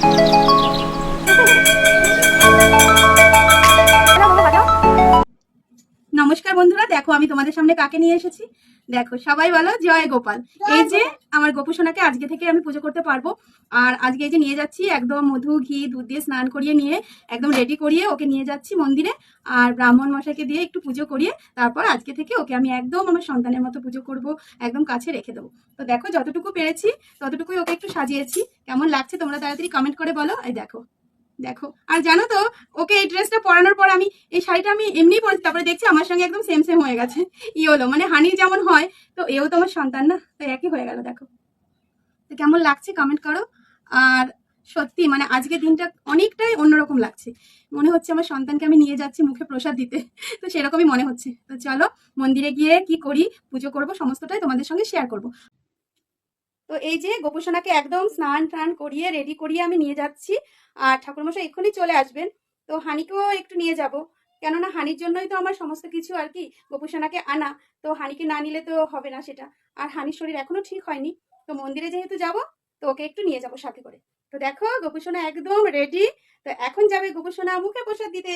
Thank you. বন্ধুরা দেখো আমি তোমাদের সামনে কাকে নিয়ে এসেছি। দেখো সবাই বলো জয় গোপাল। এই যে আমার গোপু সোনাকে আজকে থেকে আমি পুজো করতে পারব। আর আজকে এই যে নিয়ে যাচ্ছি একদম মধু ঘি দুধ দিয়ে স্নান করিয়ে নিয়ে একদম রেডি করিয়ে ওকে নিয়ে যাচ্ছি মন্দিরে। আর ব্রাহ্মণ মশাইকে দিয়ে একটু পুজো করিয়ে তারপর আজকে থেকে ওকে আমি একদম আমার সন্তানের মতো পুজো করব একদম কাছে রেখে দেবো। তো দেখো যতটুকু পেরেছি ততটুকুই ওকে একটু সাজিয়েছি। কেমন লাগছে তোমরা তাড়াতাড়ি কমেন্ট করে বলো। এই দেখো। দেখো। আর জানো তো, ওকে এই ড্রেসটা পরানোর পর আমি, এই শাড়িটা আমি এমনি পরেছি, তারপরে দেখছি আমার সঙ্গে একদম সেম সেম হয়ে গেছে। ই হলো মানে হানির যেমন হয়, তো এও তো আমার সন্তান না, তো একই হয়ে গেল, দেখো। তো কেমন লাগছে কমেন্ট করো। আর সত্যি মানে আজকে দিনটা অনেকটাই অন্যরকম লাগছে। মনে হচ্ছে আমার সন্তানকে আমি নিয়ে যাচ্ছি মুখে প্রসাদ দিতে, তো সেরকমই মনে হচ্ছে। তো চলো, মন্দিরে গিয়ে কি করি, পুজো করব, সমস্তটাই তোমাদের সঙ্গে শেয়ার করব। তো এই যে গোপুসোনাকে একদম স্নান টান করিয়ে রেডি করিয়ে আমি নিয়ে যাচ্ছি। আর ঠাকুরমশাই এক্ষুনি চলে আসবেন। তো হানিকেও একটু নিয়ে যাব। কেননা হানির জন্যই তো আমার সমস্ত কিছু আর কি গোপুসোনাকে আনা। তো হানিকে না নিলে তো হবে না সেটা। আর হানির শরীর এখনও ঠিক হয়নি। তো মন্দিরে যেহেতু যাব, তো ওকে একটু নিয়ে যাব সাথে করে। তো দেখো গোপুসোনা একদম রেডি তো এখন যাবে গোপুসোনা মুখে প্রসাদ দিতে।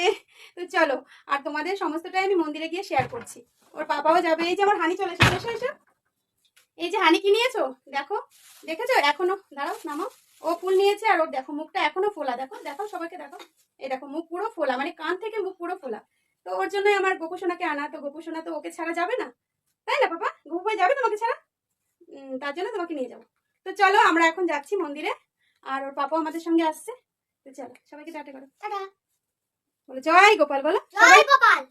তো চলো, আর তোমাদের সমস্তটাই আমি মন্দিরে গিয়ে শেয়ার করছি। ওর বাবাও যাবে। এই যে আমার হানি চলে এসো। এই যে হানি কি নিয়েছো? দেখো দেখেছ? এখনও দাঁড়াও নামো ও ফুল নিয়েছে আর ওর দেখো মুখটা এখনও ফোলা। দেখো দেখো সবাইকে দেখো। এই দেখো মুখ পুরো ফোলা মানে কান থেকে মুখ পুরো ফোলা। তো ওর জন্যই আমার গোপুসোনাকে আনা। তো গোপুসোনা তো ওকে ছাড়া যাবে না? তাই না বাবা গোপু ভাই যাবে তোমাকে ছাড়া? তার জন্য তোমাকে নিয়ে যাব। তো চলো আমরা এখন যাচ্ছি মন্দিরে। আর ওর পাপাও আমাদের সঙ্গে আসছে। তো চলো সবাইকে টাটা করো। বলো জয় গোপাল বলো। জয় গোপাল।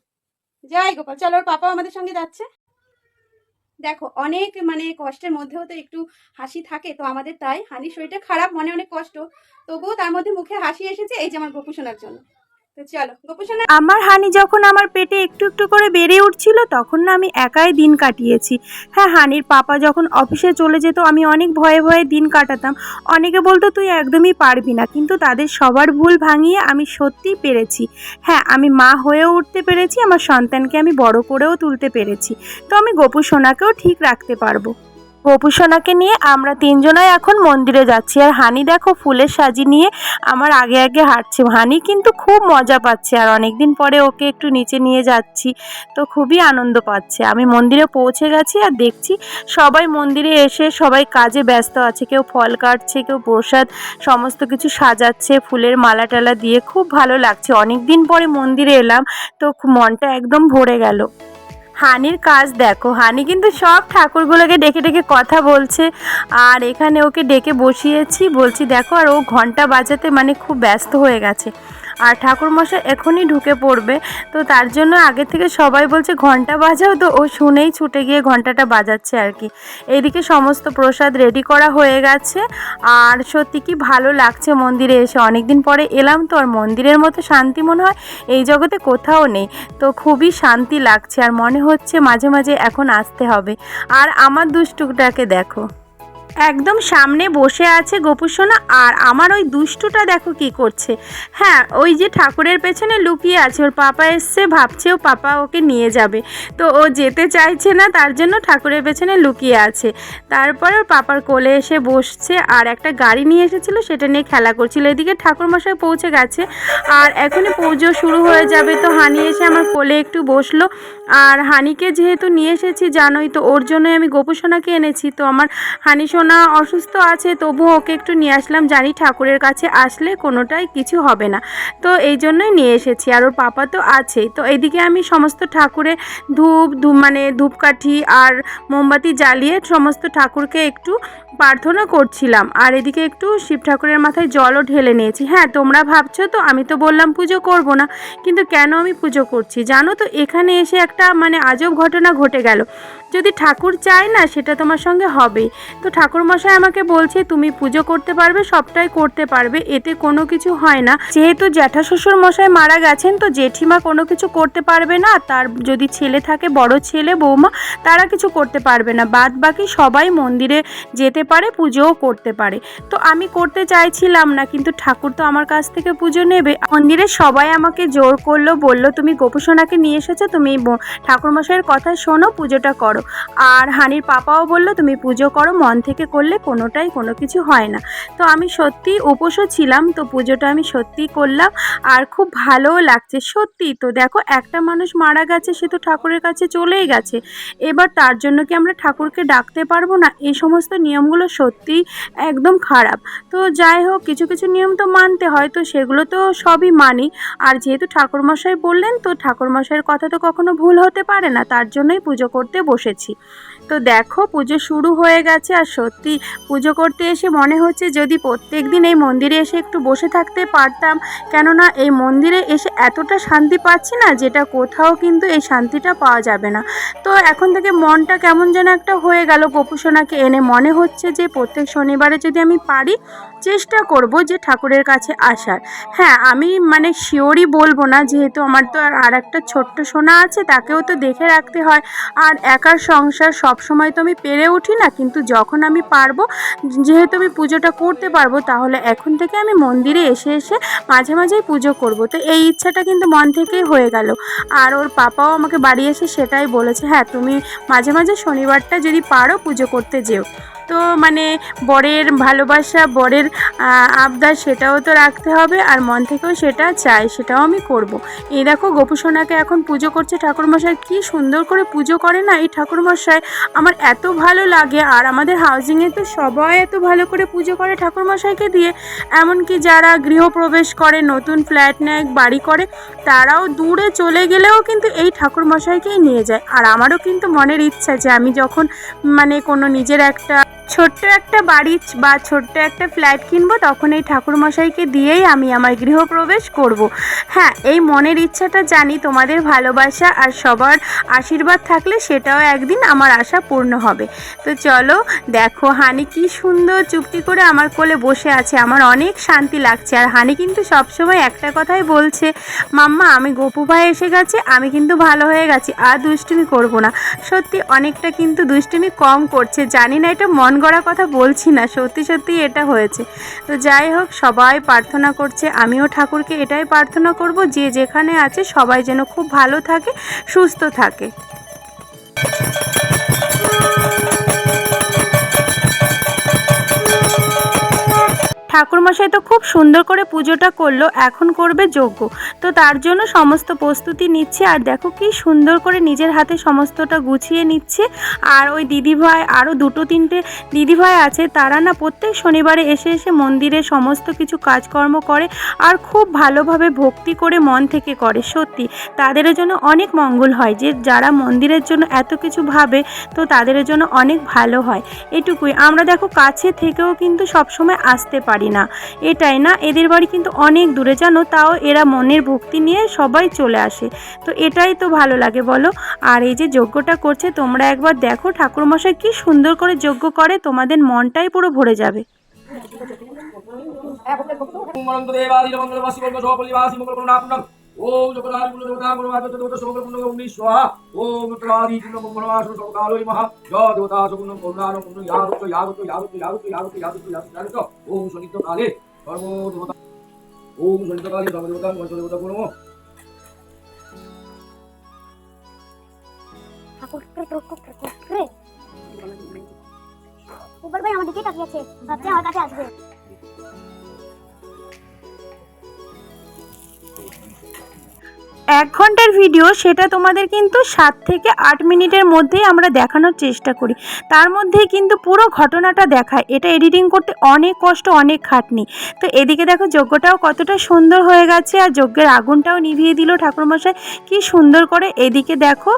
জয় গোপাল। চলো ওর পাপাও আমাদের সঙ্গে যাচ্ছে। দেখো, অনেক মানে কষ্টের মধ্যেও তো একটু হাসি থাকে, তো আমাদের তাই হানির শরীরটা খারাপ, মনে অনেক কষ্ট। তবুও তার মধ্যে মুখে হাসি এসেছে, এই যে আমার গোপুসোনার জন্য। আমার হানি যখন আমার পেটে একটু একটু করে বেড়ে উঠছিল, তখন না আমি একাই দিন কাটিয়েছি। হ্যাঁ হানির পাপা যখন অফিসে চলে যেত, আমি অনেক ভয়ে ভয়ে দিন কাটাতাম। অনেকে বলতো, তুই একদমই পারবি না। কিন্তু তাদের সবার ভুল ভাঙিয়ে আমি সত্যিই পেরেছি। হ্যাঁ আমি মা হয়েও উঠতে পেরেছি, আমার সন্তানকে আমি বড় করেও তুলতে পেরেছি। তো আমি গোপু সোনাকেও ঠিক রাখতে পারব। গোপু সোনাকে নিয়ে আমরা তিনজনাই এখন মন্দিরে যাচ্ছি। আর হানি দেখো ফুলের সাজি নিয়ে আমার আগে আগে হাঁটছে। হানি কিন্তু খুব মজা পাচ্ছে আর অনেক দিন পরে ওকে একটু নিচে নিয়ে যাচ্ছি, তো খুবই আনন্দ পাচ্ছে। আমি মন্দিরে পৌঁছে গেছি আর দেখছি সবাই মন্দিরে এসে সবাই কাজে ব্যস্ত আছে। কেউ ফল কাটছে, কেউ প্রসাদ, সমস্ত কিছু সাজাচ্ছে, ফুলের মালা টালা দিয়ে। খুব ভালো লাগছে। অনেক দিন পরে মন্দিরে এলাম, তো মনটা একদম ভরে গেল। হানির কাজ দেখো। হানি কিন্তু সব ঠাকুরগুলোকে ডেকে ডেকে কথা বলছে। আর এখানে ওকে ডেকে বসিয়েছি। বলছি, দেখো, আর ও ঘণ্টা বাজাতে মানে খুব ব্যস্ত হয়ে গেছে। আর ঠাকুরমশাই এখনই ঢুকে পড়বে। তো তার জন্য আগে থেকে সবাই বলছে, ঘণ্টা বাজাও তো। ও শুনেই ছুটে গিয়ে ঘন্টাটা বাজাচ্ছে আর কি। এইদিকে সমস্ত প্রসাদ রেডি করা হয়ে গেছে। আর সত্যি কি ভালো লাগছে মন্দিরে এসে। অনেক দিন পরে এলাম তো, আর মন্দিরের মতো শান্তি মনে হয় এই জগতে কোথাও নেই। তো খুবই শান্তি লাগছে, আর মনে হচ্ছে মাঝে মাঝে এখন আসতে হবে। আর আমার দুষ্টুটাকে দেখো। একদম সামনে বসে আছে গোপুসোনা আর আমার ওই দুষ্টুটা দেখো কি করছে। হ্যাঁ ওই যে ঠাকুরের পেছনে লুকিয়ে আছে, ওর পাপা এসছে, ভাবছে ও পাপা ওকে নিয়ে যাবে। তো ও যেতে চাইছে না, তার জন্য ঠাকুরের পেছনে লুকিয়ে আছে। তারপর ওর পাপার কোলে এসে বসছে আর একটা গাড়ি নিয়ে এসেছিল, সেটা নিয়ে খেলা করছিল। এদিকে ঠাকুরমশাই পৌঁছে গেছে আর এখনই পুজো শুরু হয়ে যাবে। তো হানি এসে আমার কোলে একটু বসল আর হানিকে যেহেতু নিয়ে এসেছি, জানোই তো, ওর জন্যই আমি গোপুসোনাকে এনেছি। তো আমার হানি সোনা অসুস্থ আছে তবু ওকে একটু নিয়ে আসলাম। জানি ঠাকুরের কাছে আসলে কোনোটাই কিছু হবে না। তো এই জন্যই নিয়ে এসেছি। আর ওর পাপা তো আছেই। তো এইদিকে আমি সমস্ত ঠাকুরে ধূপ ধূপ মানে ধূপকাঠি আর মোমবাতি জ্বালিয়ে সমস্ত ঠাকুরকে একটু প্রার্থনা করছিলাম। আর এদিকে একটু শিব ঠাকুরের মাথায় জলও ঢেলে নিয়েছি। হ্যাঁ তোমরা ভাবছ তো, আমি তো বললাম পুজো করব না। কিন্তু কেন আমি পুজো করছি? জানো তো, এখানে এসে একটা মানে আজব ঘটনা ঘটে গেল। যদি ঠাকুর চায় না, সেটা তোমার সঙ্গে হবে তো ঠাকুর ঠাকুরমশাই আমাকে বলছে, তুমি পুজো করতে পারবে, সবটাই করতে পারবে, এতে কোনো কিছু হয় না। যেহেতু জ্যাঠা শ্বশুর মশাই মারা গেছেন, তো জেঠিমা কোনো কিছু করতে পারবে না। তার যদি ছেলে থাকে, বড় ছেলে, বৌমা, তারা কিছু করতে পারবে না। বাদ বাকি সবাই মন্দিরে যেতে পারে, পুজোও করতে পারে। তো আমি করতে চাইছিলাম না, কিন্তু ঠাকুর তো আমার কাছ থেকে পুজো নেবে। মন্দিরে সবাই আমাকে জোর করল, বলল, তুমি গোপুসোনাকে নিয়ে এসেছ, তুমি ঠাকুরমশাইয়ের কথা শোনো, পুজোটা করো। আর হানির পাপাও বলল, তুমি পুজো করো, মন থেকে করলে কোনোটাই কোনো কিছু হয় না। তো আমি সত্যি উপোসও ছিলাম, তো পুজোটা আমি সত্যিই করলাম আর খুব ভালোও লাগছে সত্যি তো দেখো, একটা মানুষ মারা গেছে, সে তো ঠাকুরের কাছে চলেই গেছে। এবার তার জন্য কি আমরা ঠাকুরকে ডাকতে পারব না? এই সমস্ত নিয়মগুলো সত্যিই একদম খারাপ। তো যাই হোক, কিছু কিছু নিয়ম তো মানতে হয়, তো সেগুলো তো সবই মানি। আর যেহেতু ঠাকুরমশাই বললেন, তো ঠাকুরমশাইয়ের কথা তো কখনো ভুল হতে পারে না, তার জন্যই পুজো করতে বসেছি। তো দেখো, পুজো শুরু হয়ে গেছে আর সত্যি পুজো করতে এসে মনে হচ্ছে যদি প্রত্যেক দিন এই মন্দিরে এসে একটু বসে থাকতে পারতাম। কেননা এই মন্দিরে এসে এতটা শান্তি পাচ্ছি না যেটা কোথাও কিন্তু এই শান্তিটা পাওয়া যাবে না। তো এখন থেকে মনটা কেমন যেন একটা হয়ে গেল গোপুসোনাকে এনে। মনে হচ্ছে যে প্রত্যেক শনিবারে যদি আমি পারি, চেষ্টা করব যে ঠাকুরের কাছে আসার। হ্যাঁ আমি মানে শিওরই বলব না, যেহেতু আমার তো আর একটা ছোট্ট সোনা আছে, তাকেও তো দেখে রাখতে হয়। আর একার সংসার সব সময় তো আমি পেরে উঠি না, কিন্তু যখন আমি পারব, যেহেতু আমি পুজোটা করতে পারব, তাহলে এখন থেকে আমি মন্দিরে এসে এসে মাঝে মাঝেই পুজো করব। তো এই ইচ্ছাটা কিন্তু মন থেকেই হয়ে গেল। আর ওর পাপাও আমাকে বাড়ি এসে সেটাই বলেছে হ্যাঁ তুমি মাঝে মাঝে শনিবারটা যদি পারো পুজো করতে যেও। তো মানে বরের ভালোবাসা, বরের আবদার সেটাও তো রাখতে হবে আর মন থেকেও সেটা চাই সেটাও আমি করব। এই দেখো গোপুসোনাকে এখন পুজো করছে, ঠাকুরমশাই কি সুন্দর করে পুজো করে না এই ঠাকুরমশাই? আমার এত ভালো লাগে আর আমাদের হাউজিংয়ে তো সবাই এত ভালো করে পুজো করে ঠাকুরমশাইকে দিয়ে। এমনকি যারা গৃহপ্রবেশ করে, নতুন ফ্ল্যাট নেয়, বাড়ি করে, তারাও দূরে চলে গেলেও কিন্তু এই ঠাকুরমশাইকেই নিয়ে যায়। আর আমারও কিন্তু মনের ইচ্ছা যে আমি যখন মানে কোনো নিজের একটা ছোট্ট একটা বাড়ি বা ছোট্ট একটা ফ্ল্যাট কিনবো, তখন এই ঠাকুরমশাইকে দিয়েই আমি আমার গৃহপ্রবেশ করব। হ্যাঁ এই মনের ইচ্ছাটা জানি, তোমাদের ভালোবাসা আর সবার আশীর্বাদ থাকলে সেটাও একদিন আমার আশা পূর্ণ হবে। তো চলো, দেখো, হানি কি সুন্দর চুপটি করে আমার কোলে বসে আছে, আমার অনেক শান্তি লাগছে। আর হানি কিন্তু সবসময় একটা কথাই বলছে, মাম্মা, আমি গপু ভাই এসে গেছে, আমি কিন্তু ভালো হয়ে গেছি, আর দুষ্টুমি করব না। সত্যি, অনেকটা কিন্তু দুষ্টুমি কম করছে, জানি না এটা মন গড়া কথা বলছি না, সত্যি সত্যি এটা হয়েছে। তো যাই হোক, সবাই প্রার্থনা করছে, আমিও ঠাকুরকে এটাই প্রার্থনা করব, যে যেখানে আছে সবাই যেন খুব ভালো থাকে, সুস্থ থাকে। ঠাকুরমশাই তো খুব সুন্দর করে পুজোটা করল, এখন করবে যজ্ঞ। তো তার জন্য সমস্ত প্রস্তুতি নিচ্ছে আর দেখো কি সুন্দর করে নিজের হাতে সমস্তটা গুছিয়ে নিচ্ছে। আর ওই দিদিভাই আরও দুটো তিনটে দিদিভাই আছে, তারা না প্রত্যেক শনিবারে এসে এসে মন্দিরে সমস্ত কিছু কাজকর্ম করে আর খুব ভালোভাবে ভক্তি করে মন থেকে করে, সত্যি। তাদের জন্য অনেক মঙ্গল হয়, যে যারা মন্দিরের জন্য এত কিছু ভাবে, তো তাদের জন্য অনেক ভালো হয়। এটুকুই। আমরা দেখো কাছে থেকেও কিন্তু সবসময় আসতে পারি। না। এটাই না? এদের বাড়ি কিন্তু অনেক দূরে, জানো? তাও এরা মনের ভক্তি নিয়ে সবাই চলে আসে। তো এটাই তো ভালো লাগে, বলো? আর এই যে যজ্ঞটা করছে, তোমরা একবার দেখো, ঠাকুরমশাই কি সুন্দর করে যজ্ঞ করে, তোমাদের মনটাই পুরো ভরে যাবে। দেবাদি মঙ্গলবাসী মঙ্গল মঙ্গল ওম জগদাদি কুল দেবতা আদি দেবতা সকল পুণ্য অগ্নি স্বাহা। ওম জগদাদি কুল মঙ্গলবাস সকালোই মহা। জয় দেবতা সকল করুণানো পুণ্য ইয়াদুত ইয়াদুত ইয়াদুত ইয়াদুত ইয়াদুত ইয়াদুত ইয়াদুত ইয়াদুত ওম শনিত কালে সর্ব দেবতা। ওম শনিত কালে সর্ব দেবতা মঙ্গল দেবতা গুরু উপর ভাই আমার দিকে তাকিয়ে আছে। ভাবছে আমার কাছে আসবে। এক ঘণ্টার ভিডিও সেটা তোমাদের কিন্তু সাত থেকে আট মিনিটের মধ্যেই আমরা দেখানোর চেষ্টা করি। তার মধ্যেই কিন্তু পুরো ঘটনাটা দেখায়। এটা এডিটিং করতে অনেক কষ্ট, অনেক খাটনি। তো এদিকে দেখো, যজ্ঞটাও কতটা সুন্দর হয়ে গেছে আর যজ্ঞের আগুনটাও নিভিয়ে দিল ঠাকুরমশাই। কি সুন্দর করে এদিকে দেখো,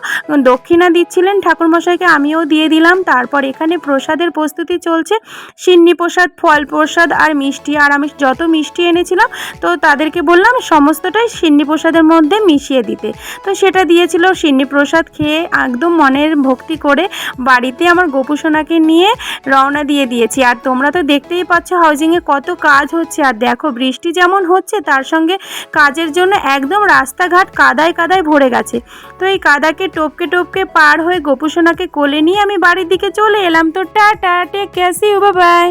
দক্ষিণা দিচ্ছিলেন ঠাকুরমশাইকে, আমিও দিয়ে দিলাম। তারপর এখানে প্রসাদের প্রস্তুতি চলছে। সিন্নি প্রসাদ, ফল প্রসাদ আর মিষ্টি আর আমি যত মিষ্টি এনেছিলাম, তো তাদেরকে বললাম, সমস্তটাই সিন্নি প্রসাদের মধ্যে মিশিয়ে দিতে। তো সেটা দিয়েছিল সিন্নি প্রসাদ খেয়ে একদম মনের ভক্তি করে বাড়িতে আমার গোপুসোনাকে নিয়ে রওনা দিয়ে দিয়েছি। আর তোমরা তো দেখতেই পাচ্ছ হাউজিংয়ে কত কাজ হচ্ছে। আর দেখো বৃষ্টি যেমন হচ্ছে, তার সঙ্গে কাজের জন্য একদম রাস্তাঘাট কাদায় কাদায় ভরে গেছে। তো এই কাদাকে টপকে টপকে পার হয়ে গোপুসোনাকে কোলে নিয়ে আমি বাড়ির দিকে চলে এলাম। তো tata take care see you bye